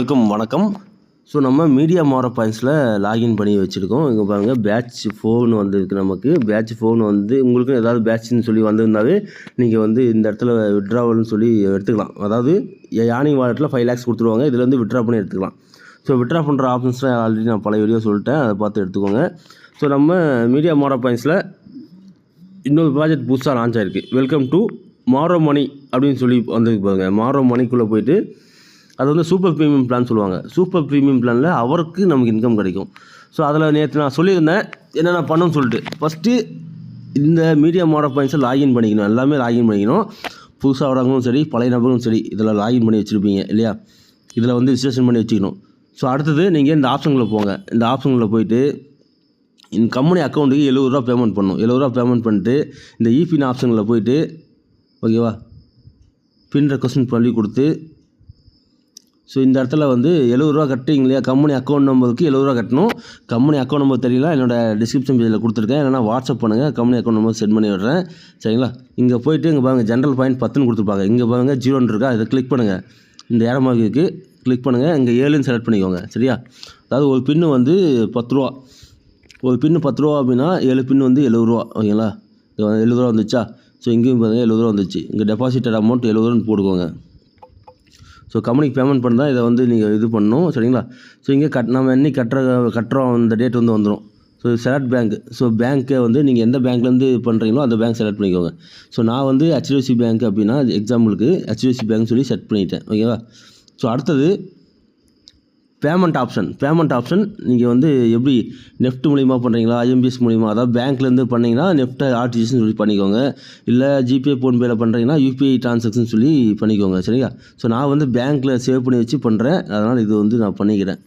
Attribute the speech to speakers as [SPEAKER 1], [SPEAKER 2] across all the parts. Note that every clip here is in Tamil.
[SPEAKER 1] வணக்கம் வணக்கம். ஸோ நம்ம மீடியா மாற பாயிண்ட்ஸில் லாகின் பண்ணி வச்சுருக்கோம். இங்கே பாருங்கள் பேட்ச் ஃபோன் வந்திருக்கு நமக்கு. பேட்ச் ஃபோன் வந்து உங்களுக்கு ஏதாவது பேட்ச்னு சொல்லி வந்திருந்தாவே நீங்கள் வந்து இந்த இடத்துல விட்ராவல்னு சொல்லி எடுத்துக்கலாம். அதாவது யானி வாலெட்டில் ஃபைவ் லேக்ஸ் கொடுத்துருவாங்க. இதில் வந்து விட்ரா பண்ணி எடுத்துக்கலாம். ஸோ விட்ரா பண்ணுற ஆப்ஷன்ஸ்லாம் ஆல்ரெடி நான் பல வீடியோ சொல்லிட்டேன். அதை பார்த்து எடுத்துக்கோங்க. ஸோ நம்ம மீடியா மாற பாயிண்ட்ஸில் இன்னொரு ப்ராஜெக்ட் புதுசாக லான்ச் ஆகிருக்கு வெல்கம் டு மாரோ மணி அப்படின்னு சொல்லி வந்து பாருங்கள் மாரோ மணிக்குள்ளே போயிட்டு அது வந்து சூப்பர் ப்ரீமியம் பிளான் சொல்லுவாங்க. சூப்பர் ப்ரீமியம் பிளானில் அவருக்கு நமக்கு இன்கம் கிடைக்கும். ஸோ அதில் நேற்று நான் சொல்லியிருந்தேன் என்னென்ன பண்ணணும்னு சொல்லிட்டு. ஃபஸ்ட்டு இந்த மீடியா மாடல் பாயிண்ட்ஸை லாகின் பண்ணிக்கணும். எல்லாமே லாகின் பண்ணிக்கணும். புதுசாக வரவங்களும் சரி பழைய நபர்களும் சரி இதில் லாகின் பண்ணி வச்சுருப்பீங்க இல்லையா? இதில் வந்து ரிஜிஸ்ட்ரேஷன் பண்ணி வச்சுக்கணும். ஸோ அடுத்தது நீங்கள் இந்த ஆப்ஷனில் போங்க. இந்த ஆப்ஷனில் போயிட்டு இந்த கம்பெனி அக்கௌண்ட்டுக்கு எழுபது ரூபா பேமெண்ட் பண்ணும் எழுபதுரூவா பேமெண்ட் பண்ணிட்டு இந்த இபின் ஆப்ஷனில் போயிட்டு ஓகேவா பின்ற கொஸ்டின் பண்ணி கொடுத்து ஸோ இந்த இடத்துல வந்து எழுபது ரூபா கட்டுறீங்க இல்லையா? கம்பெனி அக்கௌண்ட் நம்பருக்கு எழுபது ரூபா கட்டணும். கம்பெனி அக்கௌண்ட் நம்பர் தெரியல என்னோட டிஸ்கிரிப்ஷன் பேஜில் கொடுத்துருக்கேன். இல்லைனா வாட்ஸ்அப் பண்ணுங்கள் கம்பெனி அக்கௌண்ட் நம்பர் சென்ட் பண்ணி விடுறேன். சரிங்களா? இங்கே போயிட்டு இங்கே பாருங்கள் ஜென்ரல் பாயிண்ட் பத்துன்னு கொடுத்துருப்பாங்க. இங்கே பாருங்கள் ஜீரோன்னு இருக்கா? இதை கிளிக் பண்ணுங்கள் இந்த ஏற மார்க்கு கிளிக் பண்ணுங்கள் இங்கே ஏழுன்னு செலக்ட் பண்ணிக்கோங்க. சரியா? அதாவது ஒரு பின்னு வந்து பத்து ரூபா. ஒரு பின்னு பத்து ரூபா அப்படின்னா ஏழு பின்னு வந்து எழுபது ரூபா. ஓகேங்களா? எழுபது ரூபா வந்துச்சா? ஸோ இங்கேயும் பாருங்கள் எழுபது ரூபா வந்துச்சு. இங்கே டெபாசிட்டட் அமௌண்ட் எழுபது ரூபான்னு போட்டுக்கோங்க. ஸோ கம்பெனிக்கு பேமெண்ட் பண்ணால் இதை வந்து நீங்கள் இது பண்ணணும் சரிங்களா? ஸோ இங்கே கட் நம்ம என்னைக்கு கட்டுற கட்டுறோம் அந்த டேட் வந்து வந்துடும் ஸோ செலக்ட் பேங்க் ஸோ பேங்க்கை வந்து நீங்கள் எந்த பேங்க்லேருந்து பண்ணுறீங்களோ அந்த பேங்க் செலக்ட் பண்ணிக்கோங்க. ஸோ நான் வந்து ஹெச்டிஎஃப்சி பேங்க் அப்படின்னா எக்ஸாம்பிளுக்கு ஹெச்டிஎஃப்சி பேங்க் சொல்லி செட் பண்ணிட்டேன் ஓகேவா ஸோ அடுத்தது பேமெண்ட் ஆப்ஷன். பேமெண்ட் ஆப்ஷன் நீங்கள் வந்து எப்படி நெஃப்ட் மூலிமா பண்ணுறீங்களா ஐஎம்பிஎஸ் மூலிமா அதாவது பேங்க்லேருந்து பண்ணிங்கன்னா நெஃப்ட்டை ஆர்டிஜிஎஸ்னு சொல்லி பண்ணிக்கோங்க. இல்லை ஜிபே ஃபோன்பேயில் பண்ணுறீங்கன்னா யூபிஐ ட்ரான்சாக்ஷன் சொல்லி பண்ணிக்கோங்க சரியா? ஸோ நான் வந்து பேங்க்கில் சேவ் பண்ணி வச்சு பண்ணுறேன் அதனால் இது வந்து நான் பண்ணிக்கிறேன்.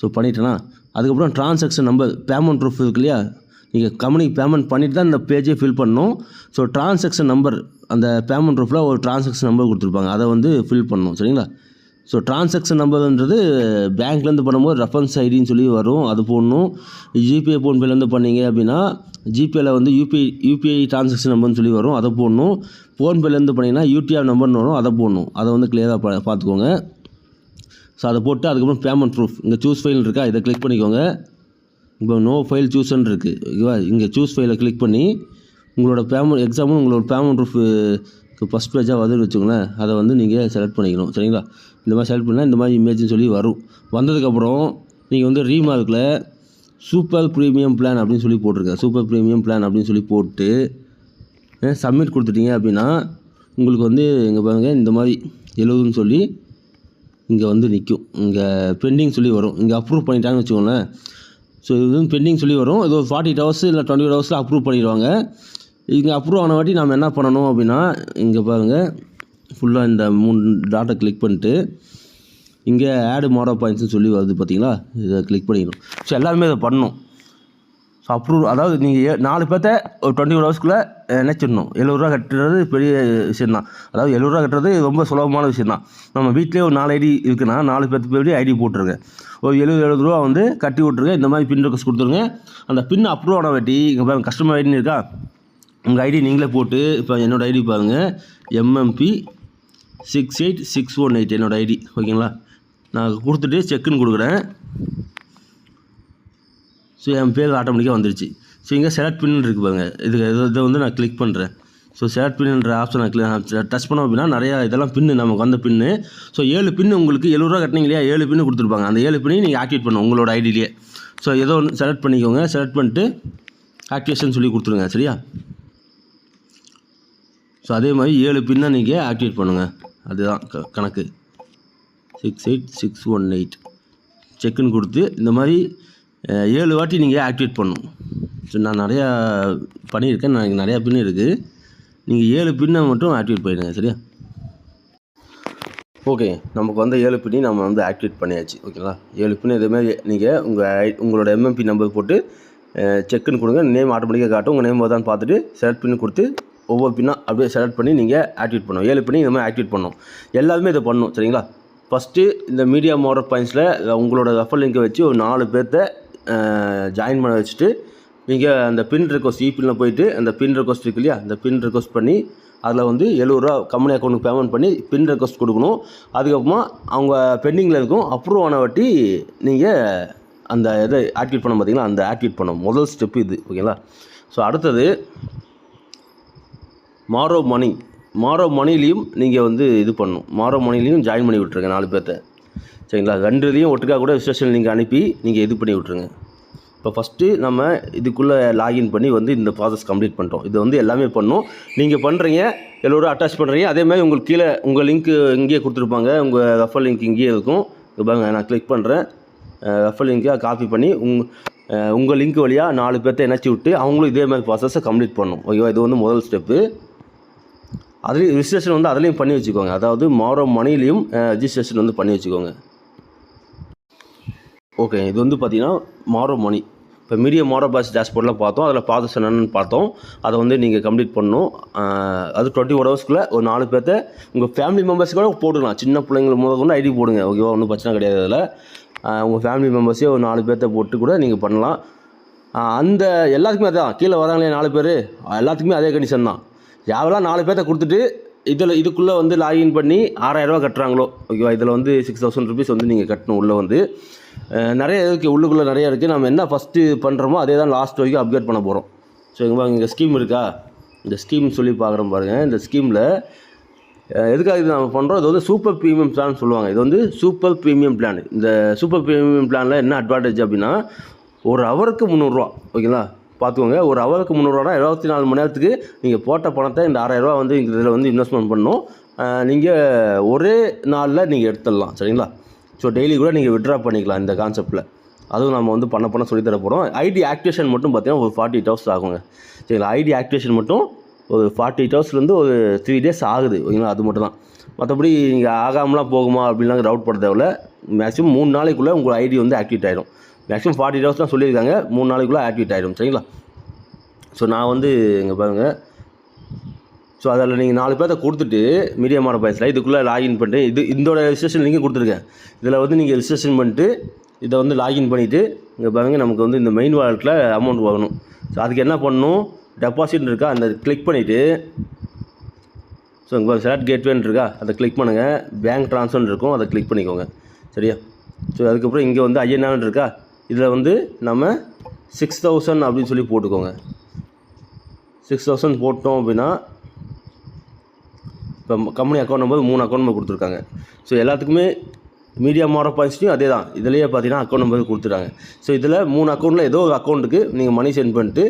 [SPEAKER 1] ஸோ பண்ணிட்டேனா? அதுக்கப்புறம் ட்ரான்சாக்ஷன் நம்பர் பேமெண்ட் ப்ரூஃப் இருக்கு இல்லையா? நீங்கள் கம்பெனிக்கு பேமெண்ட் பண்ணிவிட்டு தான் இந்த பேஜே ஃபில் பண்ணணும். ஸோ ட்ரான்சாக்ஷன் நம்பர் அந்த பேமெண்ட் ப்ரூஃபில் ஒரு ட்ரான்சாக்ஷன் நம்பர் கொடுத்துருப்பாங்க. அதை வந்து ஃபில் பண்ணணும் சரிங்களா? ஸோ ட்ரான்சாக்ஷன் நம்பர்ன்றது பேங்க்லேருந்து பண்ணும்போது ரெஃபரன்ஸ் ஐடின்னு சொல்லி வரும். அது போடணும். ஜிபே ஃபோன்பேலேருந்து பண்ணீங்க அப்படின்னா ஜிபேயில் வந்து யூபிஐ யூபிஐ ட்ரான்சாக்ஷன் நம்பர்னு சொல்லி வரும். அதை போடணும். ஃபோன்பேலேருந்து பண்ணிங்கன்னா யூடிஆர் நம்பர்னு வரும். அதை போடணும். அதை வந்து கிளியராக பா பார்த்துக்கோங்க. ஸோ அதை போட்டு அதுக்கப்புறம் பேமெண்ட் ப்ரூஃப் இங்கே சூஸ் ஃபைல் இருக்கா? இதை கிளிக் பண்ணிக்கோங்க. இப்போ நோ ஃபைல் சூஸ்ன்னு இருக்குது ஓகேவா இங்கே சூஸ் ஃபைலை கிளிக் பண்ணி உங்களோட பேமெண்ட் எக்ஸாம்பிள் உங்களோட பேமெண்ட் ப்ரூஃப் ஃபஸ்ட் பேஜாக வருதுன்னு வச்சுக்கோங்களேன் அதை வந்து நீங்கள் செலக்ட் பண்ணிக்கணும் சரிங்களா? இந்த மாதிரி செலக்ட் பண்ணால் இந்த மாதிரி இமேஜ்னு சொல்லி வரும். வந்ததுக்கப்புறம் நீங்கள் வந்து ரீமார்க்கில் சூப்பர் ப்ரீமியம் பிளான் அப்படின்னு சொல்லி போட்டிருக்கேன் சூப்பர் ப்ரீமியம் பிளான் அப்படின்னு சொல்லி போட்டு சப்மிட் கொடுத்துட்டீங்க அப்படின்னா உங்களுக்கு வந்து இங்கே பாருங்கள் இந்த மாதிரி எழுபதுன்னு சொல்லி இங்கே வந்து நிற்கும் இங்கே பெண்டிங் சொல்லி வரும். இங்கே அப்ரூவ் பண்ணிட்டாங்கன்னு வச்சுக்கோங்களேன். ஸோ இது வந்து பெண்டிங் சொல்லி வரும். இது ஒரு ஃபார்ட்டி எயிட் ஹவர்ஸ் இல்லை டுவெண்ட்டி எயிட் ஹவர்ஸில் அப்ரூவ் பண்ணிடுவாங்க. இங்கே அப்ரூவ் ஆன வாட்டி நம்ம என்ன பண்ணணும் அப்படின்னா இங்கே பாருங்கள் ஃபுல்லாக இந்த மூணு டாட்டை கிளிக் பண்ணிட்டு இங்கே ஆடு மாடல் பாயிண்ட்ஸ்னு சொல்லி வருது பார்த்தீங்களா இதை கிளிக் பண்ணிக்கணும் ஸோ எல்லாருமே இதை பண்ணணும். ஸோ அப்ரூவ் அதாவது நீங்கள் ஏ நாலு பேர்த்த ஒரு டுவெண்ட்டி ஃபோர் ஹவர்ஸ்க்குள்ளே நினச்சிடணும் எழுபது ரூபா கட்டுறது பெரிய விஷயம் தான் அதாவது எழுபது ரூபா கட்டுறது ரொம்ப சுலபமான விஷயம் தான் நம்ம வீட்டிலே ஒரு நாலு ஐடி இருக்குன்னா நாலு பேர்த்து பேர் ஐடி போட்டுருங்க. ஒரு எழுபது எழுபது ரூபா வந்து கட்டி விட்ருங்க இந்த மாதிரி பின் ரெக்வஸ்ட் கொடுத்துருங்க. அந்த பின் அப்ரூவ் ஆன வாட்டி இங்கே பாருங்கள் கஸ்டமர் ஐடின்னு இருக்கா? உங்கள் ஐடி நீங்களே போட்டு இப்போ என்னோடய ஐடி பாருங்கள் MMP six eight six one eight என்னோடய ஐடி ஓகேங்களா? நான் கொடுத்துட்டு செக்குன்னு கொடுக்குறேன். ஸோ என் பேர் ஆட்டோமேட்டிக்காக வந்துருச்சு. ஸோ இங்கே செலக்ட் பின் இருக்கு பாருங்க. இது இதை வந்து நான் கிளிக் பண்ணுறேன் ஸோ செலக்ட் பின்ன்ற ஆப்ஷனை நான் டச் பண்ணோம் அப்படின்னா நிறையா இதெல்லாம் பின்னு நமக்கு வந்த பின்னு ஸோ ஏழு பின்னு உங்களுக்கு எழுபது ரூபா கட்டினீங்க இல்லையா? ஏழு பின்னு கொடுத்துருப்பாங்க. அந்த ஏழு பின்னையும் நீங்கள் ஆக்டிவேட் பண்ணும் உங்களோட ஐடியிலேயே ஸோ ஏதோ ஒன்று செலக்ட் பண்ணிக்கோங்க. செலக்ட் பண்ணிட்டு ஆக்டிவேஷன் சொல்லி கொடுத்துருங்க. சரியா? ஸோ அதே மாதிரி ஏழு பின்னை நீங்கள் ஆக்டிவேட் பண்ணுங்கள் அதுதான் க கணக்கு. Six eight six one eight செக்குன்னு கொடுத்து இந்த மாதிரி ஏழு வாட்டி நீங்கள் ஆக்டிவேட் பண்ணணும். ஸோ நான் நிறையா பண்ணியிருக்கேன். நான் நிறையா பின் இருக்குது நீங்கள் ஏழு பின்னை மட்டும் ஆக்டிவேட் பண்ணிடுங்க. சரியா? ஓகே நமக்கு வந்து ஏழு பின்னி நம்ம வந்து ஆக்டிவேட் பண்ணியாச்சு. ஓகேங்களா ஏழு பின் இதேமாதிரி நீங்கள் உங்கள் ஐ உங்களோட எம்எம்பி நம்பர் போட்டு செக்குன்னு கொடுங்க. நேம் ஆட்டோமேட்டிக்காக காட்டும். உங்கள் நேம் தான் பார்த்துட்டு செலக்ட் பண்ணி கொடுத்து ஒவ்வொரு பின்னாக அப்படியே செலக்ட் பண்ணி நீங்கள் ஆக்டிவேட் பண்ணணும். ஏழு பண்ணி இந்த மாதிரி ஆக்டிவேட் பண்ணணும். எல்லாருமே இதை பண்ணணும் சரிங்களா? ஃபஸ்ட்டு இந்த மீடியா மோடல் பாயிண்ட்ஸில் உங்களோட ரெஃபர் லிங்கை வச்சு ஒரு நாலு பேர்த்த ஜாயின் பண்ண வச்சுட்டு நீங்கள் அந்த பின் ரெக்வஸ்ட் இபின்ல போயிட்டு அந்த பின் ரெக்வஸ்ட் இருக்கு இல்லையா? அந்த பின் ரெக்வஸ்ட் பண்ணி அதில் வந்து எழுபதுரூவா கம்பெனி அக்கௌண்ட்டுக்கு பேமெண்ட் பண்ணி பின் ரெக்வஸ்ட் கொடுக்கணும். அதுக்கப்புறமா அவங்க பெண்டிங்கில் இருக்கும். அப்ரூவ் ஆன வட்டி நீங்கள் அந்த இதை ஆக்டிவேட் பண்ண பார்த்தீங்களா அந்த ஆக்டிவேட் பண்ணணும். முதல் ஸ்டெப் இது ஓகேங்களா? ஸோ அடுத்தது மாரோ மணி. மாரோ மணிலையும் நீங்கள் வந்து இது பண்ணணும். மாரோ மணிலையும் ஜாயின் பண்ணி விட்ருங்க நாலு பேர்த்த. சரிங்களா? ரெண்டுலேயும் ஒட்டுக்கா கூட ரிஜிஸ்ட்ரேஷன் நீங்கள் அனுப்பி நீங்கள் இது பண்ணி விட்ருங்க இப்போ ஃபஸ்ட்டு நம்ம இதுக்குள்ளே லாகின் பண்ணி வந்து இந்த ப்ராசஸ் கம்ப்ளீட் பண்ணிட்டோம். இது வந்து எல்லாமே பண்ணும். நீங்கள் பண்ணுறீங்க எல்லோரும் அட்டாச் பண்ணுறீங்க அதேமாதிரி உங்களுக்கு கீழே உங்கள் லிங்க்கு இங்கேயே கொடுத்துருப்பாங்க. உங்கள் ரெஃபர் லிங்க் இங்கேயே இருக்கும். பாருங்க நான் கிளிக் பண்ணுறேன் ரெஃபர் லிங்க்காக காப்பி பண்ணி உங் உங்கள் லிங்க் வழியாக நாலு பேர்த்த இணைச்சி விட்டு அவங்களும் இதே மாதிரி ப்ராசஸை கம்ப்ளீட் பண்ணணும். ஓகேவா? இது வந்து முதல் ஸ்டெப்பு அதுலேயும் ரிஜிஸ்ட்ரேஷன் வந்து அதுலேயும் பண்ணி வச்சுக்கோங்க. அதாவது மாரோ மணிலையும் ரிஜிஸ்ட்ரேஷன் வந்து பண்ணி வச்சுக்கோங்க. ஓகே இது வந்து பார்த்திங்கன்னா மாரோ மணி இப்போ மீடியம் மாரோ பாஸ் டேஷ்போர்ட்லாம் பார்த்தோம். அதில் பார்த்து என்னென்னு பார்த்தோம். அதை வந்து நீங்கள் கம்ப்ளீட் பண்ணணும். அது டுவெண்ட்டி ஒன் ஹவர்ஸ்க்குள்ளே ஒரு நாலு பேர்த்த உங்கள் ஃபேமிலி மெம்பர்ஸ் கூட போட்டுக்கலாம். சின்ன பிள்ளைங்கள முதல் கொண்டு ஐடி போடுங்க. ஓகேவா ஒன்றும் பிரச்சனை கிடையாது அதில். உங்கள் ஃபேமிலி மெம்பர்ஸே ஒரு நாலு பேர்த்த போட்டு கூட நீங்கள் பண்ணலாம். அந்த எல்லாத்துக்குமே அதான். கீழே வராங்களே நாலு பேர். எல்லாத்துக்குமே அதே கண்டிஷன் தான். யாவெல்லாம் நாலு பேர்த்த கொடுத்துட்டு இதில் இதுக்குள்ளே வந்து லாகின் பண்ணி ஆறாயிரரூவா கட்டுறாங்களோ ஓகேவா இதில் வந்து சிக்ஸ் தௌசண்ட் ருபீஸ் வந்து நீங்கள் கட்டணும் உள்ளே வந்து. நிறைய இருக்குது உள்ளுக்குள்ளே நிறைய இருக்குது நம்ம என்ன ஃபஸ்ட்டு பண்ணுறோமோ அதே தான் லாஸ்ட் வரைக்கும் அப்டேட் பண்ண போகிறோம் ஸோ இங்கே இங்கே ஸ்கீம் இருக்கா? இந்த ஸ்கீம் சொல்லி பார்க்குறோம் பாருங்கள் இந்த ஸ்கீமில் எதுக்காக இது நம்ம பண்ணுறோம் இது வந்து சூப்பர் ப்ரீமியம் பிளான் சொல்லுவாங்க. இது வந்து சூப்பர் ப்ரீமியம் பிளான் இந்த சூப்பர் ப்ரீமியம் பிளானில் என்ன அட்வான்டேஜ் அப்படின்னா ஒரு ஹவருக்கு முந்நூறுரூவா ஓகேங்களா பார்த்துக்கோங்க. ஒரு ஹவருக்கு முந்நூறுரூவா இருபத்தி நாலு மணி நேரத்துக்கு நீங்கள் போட்ட பணத்தை இந்த ஆறாயிரரூவா வந்து இதில் வந்து இன்வெஸ்ட்மெண்ட் பண்ணணும் நீங்கள் ஒரே நாளில் நீங்கள் எடுத்துடலாம். சரிங்களா? ஸோ டெய்லி கூட நீங்கள் விட்ரா பண்ணிக்கலாம் இந்த கான்செப்ட்டில் அதுவும் நம்ம வந்து பண்ண பண்ண சொல்லித்தர போகிறோம் ஐடி ஆக்டிவேஷன் மட்டும் பார்த்தீங்கன்னா ஒரு ஃபார்ட்டி எயிட் ஹவர்ஸ் ஆகுங்க. சரிங்களா? ஐடி ஆக்டிவேஷன் மட்டும் ஒரு ஃபார்ட்டி எயிட் ஹவர்ஸ்லேருந்து ஒரு த்ரீ டேஸ் ஆகுது. ஓகேங்களா? அது மட்டும் தான். மற்றபடி நீங்கள் ஆகாமலாம் போகுமா அப்படின்லாம் டவுட் பட தேவையில்ல. மேக்ஸிமம் மூணு நாளைக்குள்ளே உங்கள் ஐடி வந்து ஆக்டிவேட் ஆகிடும் மேக்ஸிமம் ஃபார்ட்டி ஹவர்ஸ் தான் சொல்லியிருக்காங்க. மூணு நாளைக்குள்ளே ஆக்டிவேட் ஆகிடும் சரிங்களா? ஸோ நான் வந்து இங்கே பாருங்கள் ஸோ அதில் நீங்கள் நாலு பேர்த்த கொடுத்துட்டு மீடியமான மாட பயசில் இதுக்குள்ளே லாகின் பண்ணிட்டு இது இதோட ரிஜிஸ்ட்ரேஷன் லிங்க் கொடுத்துருக்கேன் இதில் வந்து நீங்கள் ரிஜிஸ்ட்ரேஷன் பண்ணிட்டு இதை வந்து லாகின் பண்ணிவிட்டு இங்கே பாருங்கள் நமக்கு வந்து இந்த மெயின் வாலெட்டில் அமௌண்ட் வாங்கணும். ஸோ அதுக்கு என்ன பண்ணணும்? டெபாசிட் இருக்கா? அந்த கிளிக் பண்ணிவிட்டு ஸோ இங்கே செலக்ட் கேட்வேன்னு இருக்கா? அதை கிளிக் பண்ணுங்கள் பேங்க் ட்ரான்ஸ்ஃபர்னு இருக்கும். அதை கிளிக் பண்ணிக்கோங்க. சரியா? ஸோ அதுக்கப்புறம் இங்கே வந்து ஐஎன்ஆர்னு இருக்கா? இதில் வந்து நம்ம சிக்ஸ் தௌசண்ட் அப்படின்னு சொல்லி போட்டுக்கோங்க. சிக்ஸ் தௌசண்ட் போட்டோம் அப்படின்னா இப்போ கம்பெனி அக்கௌண்ட் நம்பர் மூணு அக்கௌண்ட் நம்பர் கொடுத்துருக்காங்க. ஸோ எல்லாத்துக்குமே மீடியா மாடல் பாயிண்ட்ஸ்லையும் அதே தான் இதுலேயே பார்த்தீங்கன்னா அக்கௌண்ட் நம்பர் கொடுத்துட்டாங்க ஸோ இதில் மூணு அக்கௌண்ட்டில் ஏதோ ஒரு அக்கௌண்ட்டுக்கு நீங்கள் மணி சென்ட் பண்ணிட்டு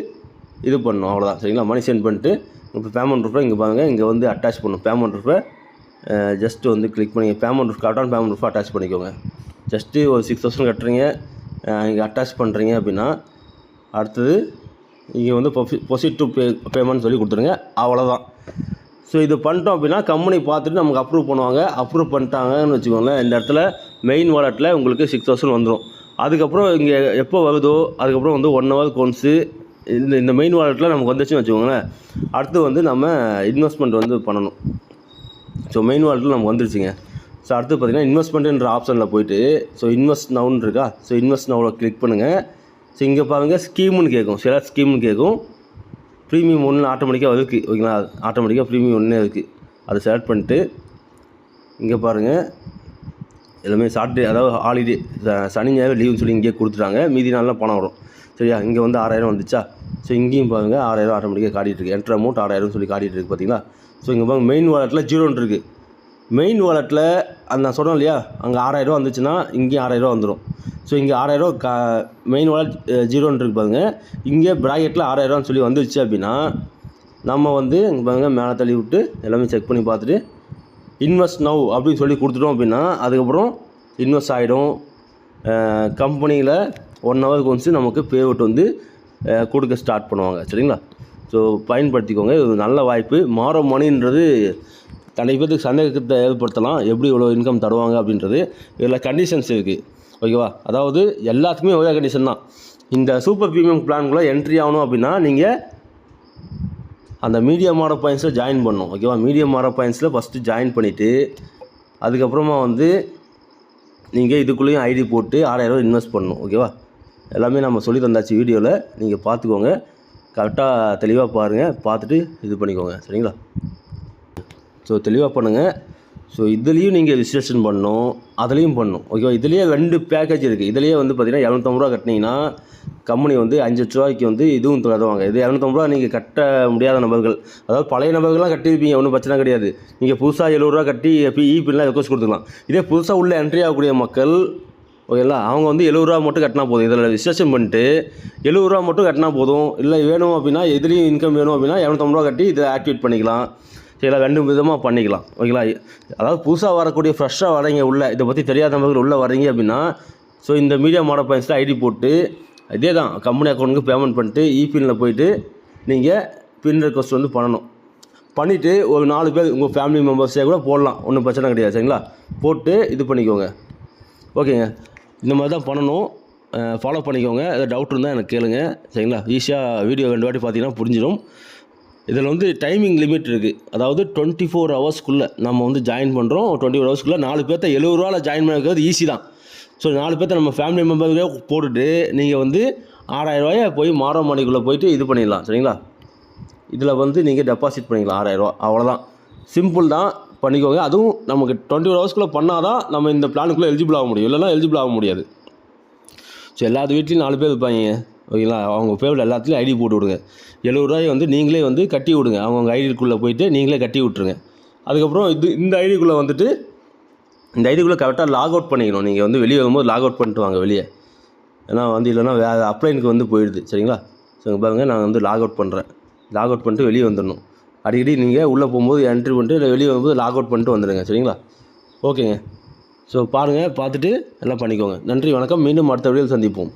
[SPEAKER 1] இது பண்ணணும். அவ்வளோதான் சரிங்களா? மணி சென்ட் பண்ணிட்டு இப்போ பேமெண்ட் ரூபா இங்கே பாருங்கள் இங்கே வந்து அட்டாச் பண்ணணும். பேமெண்ட் ரூபா ஜஸ்ட்டு வந்து கிளிக் பண்ணி பேமெண்ட் ரூப் கரெக்டான பேமெண்ட் ரூபா அட்டாச் பண்ணிக்கோங்க. ஜஸ்ட்டு ஒரு சிக்ஸ் தௌசண்ட் கட்டுறீங்க. இங்கே அட்டாச் பண்ணுறீங்க அப்படின்னா அடுத்தது இங்கே வந்து பொசிட் டு பே பேமெண்ட் சொல்லி கொடுத்துருங்க. அவ்வளோதான் ஸோ இது பண்ணிட்டோம் அப்படின்னா கம்பெனி பார்த்துட்டு நமக்கு அப்ரூவ் பண்ணுவாங்க. அப்ரூவ் பண்ணிட்டாங்கன்னு வச்சுக்கோங்களேன் இந்த இடத்துல மெயின் வாலெட்டில் உங்களுக்கு சிக்ஸ் தௌசண்ட் வந்துடும் அதுக்கப்புறம் இங்கே எப்போ வருதோ அதுக்கப்புறம் வந்து ஒன் ஹவர் கொன்ஸு இந்த இந்த மெயின் வாலெட்டில் நமக்கு வந்துச்சுன்னு வச்சுக்கோங்களேன் அடுத்து வந்து நம்ம இன்வெஸ்ட்மெண்ட் வந்து பண்ணணும். ஸோ மெயின் வாலெட்டில் நமக்கு வந்துருச்சுங்க. ஸோ அடுத்து பார்த்தீங்கன்னா இன்வெஸ்ட்மெண்ட்டுன்ற ஆப்ஷனில் போயிட்டு ஸோ இன்வெஸ்ட் நவுன்னு இருக்கா? ஸோ இன்வெஸ்ட் நவுவில் கிளிக் பண்ணுங்கள் ஸோ இங்கே பாருங்கள் ஸ்கீம்னு கேட்கும் சில ஸ்கீம்னு கேட்கும் ப்ரீமியம் ஒன்று ஆட்டோமேட்டிக்காக இருக்குது ஓகேங்களா ஆட்டோமேட்டிக்காக ப்ரீமியம் ஒன்றே இருக்குது அதை செலக்ட் பண்ணிட்டு இங்கே பாருங்கள் எல்லாமே சாட்டர்டே அதாவது ஹாலிடே சனி ஞாயிறு லீவுன்னு சொல்லி இங்கேயே கொடுத்துட்டாங்க. மீதி நாள்லாம் பணம் வரும். சரியா? இங்கே வந்து ஆறாயிரம் வந்துச்சா? ஸோ இங்கேயும் பாருங்கள் ஆறாயிரம் ஆட்டோமேட்டிக்காக காட்டிகிட்டு இருக்கு. என்ட்ரு அமௌண்ட் ஆறாயிரம் சொல்லி காட்டிகிட்டு இருக்கு பார்த்தீங்களா? ஸோ இங்கே பாருங்க மெயின் வாலெட்டில் ஜீரோன்னு இருக்குது மெயின் வாலெட்டில் அந்த நான் சொன்னேன் இல்லையா அங்கே ஆறாயிரம் வந்துச்சுன்னா இங்கேயும் ஆறாயிரம் வந்துடும் ஸோ இங்கே ஆறாயிரம் கா மெயின் வாலெட் ஜீரோன்னு இருக்கு பாருங்க. இங்கே ப்ராக்கெட்டில் ஆறாயிரம்னு சொல்லி வந்துருச்சு அப்படின்னா நம்ம வந்து இங்கே பாருங்க மேலே தள்ளி விட்டு எல்லாமே செக் பண்ணி பார்த்துட்டு இன்வெஸ்ட் நவ் அப்படின்னு சொல்லி கொடுத்துட்டோம் அப்படின்னா அதுக்கப்புறம் இன்வெஸ்ட் ஆகிடும் கம்பெனியில் ஒன் ஹவருக்கு ஒன்ஸ் நமக்கு பேவுட் வந்து கொடுக்க ஸ்டார்ட் பண்ணுவாங்க. சரிங்களா? ஸோ பயன்படுத்திக்கோங்க. இது நல்ல வாய்ப்பு. மாற மணின்றது நிறைய பேருக்கு சந்தேகத்தை ஏற்படுத்தலாம் எப்படி இவ்வளோ இன்கம் தருவாங்க அப்படின்றது இதில் கண்டிஷன்ஸ் இருக்குது ஓகேவா அதாவது எல்லாத்துக்குமே ஒரே கண்டிஷன் தான். இந்த சூப்பர் ப்ரீமியம் பிளான்குள்ளே என்ட்ரி ஆகணும் அப்படின்னா நீங்கள் அந்த மீடியம் மாட பாயிண்ட்ஸில் ஜாயின் பண்ணணும். ஓகேவா மீடியம் ஆர்டர் பாயிண்ட்ஸில் ஃபஸ்ட்டு ஜாயின் பண்ணிவிட்டு அதுக்கப்புறமா வந்து நீங்கள் இதுக்குள்ளேயும் ஐடி போட்டு ஆறாயிரம் இன்வெஸ்ட் பண்ணணும். ஓகேவா எல்லாமே நம்ம சொல்லி தந்தாச்சு வீடியோவில் நீங்கள் பார்த்துக்கோங்க. கரெக்டாக தெளிவாக பாருங்கள் பார்த்துட்டு இது பண்ணிக்கோங்க. சரிங்களா? ஸோ தெளிவாக பண்ணுங்கள் ஸோ இதுலேயும் நீங்கள் ரிஜிஸ்ட்ரேஷன் பண்ணணும். அதுலேயும் பண்ணணும். ஓகேவா இதுலேயே ரெண்டு பேக்கேஜ் இருக்குது இதுலேயே வந்து பார்த்தீங்கன்னா இரநூத்தம்பது ரூபா கட்டினீங்கன்னா கம்பெனி வந்து அஞ்சு லட்ச ரூபாய்க்கு வந்து இதுவும் தருவாங்க. இது இரநூத்தம்பது ரூபா நீங்கள் கட்ட முடியாத நபர்கள். அதாவது பழைய நபர்கள்லாம் கட்டியிருப்பீங்க. ஒன்றும் பிரச்சனை கிடையாது. நீங்கள் புதுசாக எழுபதுரூவா கட்டி இப்போ இபிலாம் ரெக்வஸ்ட் கொடுத்துக்கலாம். இதே புதுசாக உள்ள என்ட்ரி ஆகக்கூடிய மக்கள் ஓகேங்களா அவங்க வந்து எழுபது ரூபா மட்டும் கட்டினா போதும். இதில் ரிஜிஸ்ட்ரேஷன் பண்ணிட்டு எழுபது ரூபா மட்டும் கட்டினா போதும். இல்லை வேணும் அப்படின்னா எதுலேயும் இன்கம் வேணும் அப்படின்னா இரநூத்தம்பது ரூபா கட்டி இதை ஆக்டிவேட் பண்ணிக்கலாம். சரிங்களா? ரெண்டு விதமாக பண்ணிக்கலாம். ஓகேங்களா? அதாவது புதுசாக வரக்கூடிய ஃப்ரெஷ்ஷாக வரீங்க உள்ளே இதை பற்றி தெரியாத நபர்கள் உள்ளே வரீங்க அப்படின்னா ஸோ இந்த மீடியா மாடல் பாயிண்ட்ஸில் ஐடி போட்டு இதே தான் கம்பெனி அக்கௌண்ட்டுக்கு பேமெண்ட் பண்ணிட்டு இபின்னில் போயிட்டு நீங்கள் பின் ரெக்வஸ்ட் வந்து பண்ணணும். பண்ணிவிட்டு ஒரு நாலு பேர் உங்கள் ஃபேமிலி மெம்பர்ஸே கூட போடலாம். ஒன்றும் பிரச்சனை கிடையாது சரிங்களா? போட்டு இது பண்ணிக்கோங்க. ஓகேங்க. இந்த மாதிரி தான் பண்ணணும். ஃபாலோ பண்ணிக்கோங்க. ஏதாவது டவுட் இருந்தால் எனக்கு கேளுங்க. சரிங்களா? ஈஸியாக வீடியோ ரெண்டு வாட்டி பார்த்தீங்கன்னா புரிஞ்சிடும். இதில் வந்து டைமிங் லிமிட் இருக்குது அதாவது டுவெண்ட்டி ஃபோர் ஹவர்ஸ்க்குள்ளே நம்ம வந்து ஜாயின் பண்ணுறோம் டுவெண்ட்டி ஃபோர் ஹவர்ஸ்க்குள்ளே நாலு பேர்த்த எழுபது ரூபாவில் ஜாயின் பண்ணிக்கிறது ஈஸி தான். ஸோ நாலு பேர்த்த நம்ம ஃபேமிலி மெம்பருக்கே போட்டுட்டு நீங்கள் வந்து ஆறாயிரரூவாயை போய் மாரமணிக்குள்ளே போயிட்டு இது பண்ணிடலாம். சரிங்களா? இதில் வந்து நீங்கள் டெபாசிட் பண்ணிக்கலாம். ஆறாயிரரூவா அவ்வளோதான் சிம்பிள் தான். பண்ணிக்கோங்க. அதுவும் நமக்கு டுவெண்ட்டி ஃபோர் ஹவர்ஸ்க்குள்ளே பண்ணால் தான் நம்ம இந்த பிளானுக்குள்ளே எலிஜிபிள் ஆக முடியும். இல்லைனா எலிஜிபிள் ஆக முடியாது. ஸோ எல்லாத்து வீட்லேயும் நாலு பேர் இருப்பாங்க. ஓகேங்களா? அவங்க பேரில் எல்லாத்துலேயும் ஐடி போட்டு விடுங்க. எழுபது ரூபாய் வந்து நீங்களே வந்து கட்டி விடுங்க. அவங்கவுங்க ஐடிக்குள்ளே போயிட்டு நீங்களே கட்டி விட்ருங்க அதுக்கப்புறம் இது இந்த ஐடிக்குள்ளே வந்துட்டு இந்த ஐடிக்குள்ளே கரெக்டாக லாக் அவுட் பண்ணிக்கணும். நீங்கள் வந்து வெளியே வரும்போது லாக் அவுட் பண்ணிட்டு வாங்க வெளியே. ஏன்னா வந்து இல்லைன்னா வேறு அப்ளைனுக்கு வந்து போயிடுது. சரிங்களா? ஸோ பாருங்கள் நான் வந்து லாக் அவுட் பண்ணுறேன் லாக் அவுட் பண்ணிட்டு வெளியே வந்துடணும். அடிக்கடி நீங்கள் உள்ளே போகும்போது என்ட்ரி பண்ணிட்டு இல்லை வெளியே வரும்போது லாக் அவுட் பண்ணிட்டு வந்துடுங்க. சரிங்களா? ஓகேங்க. ஸோ பாருங்கள் பார்த்துட்டு எல்லாம் பண்ணிக்கோங்க. நன்றி வணக்கம். மீண்டும் அடுத்த வீடியோவில் சந்திப்போம்.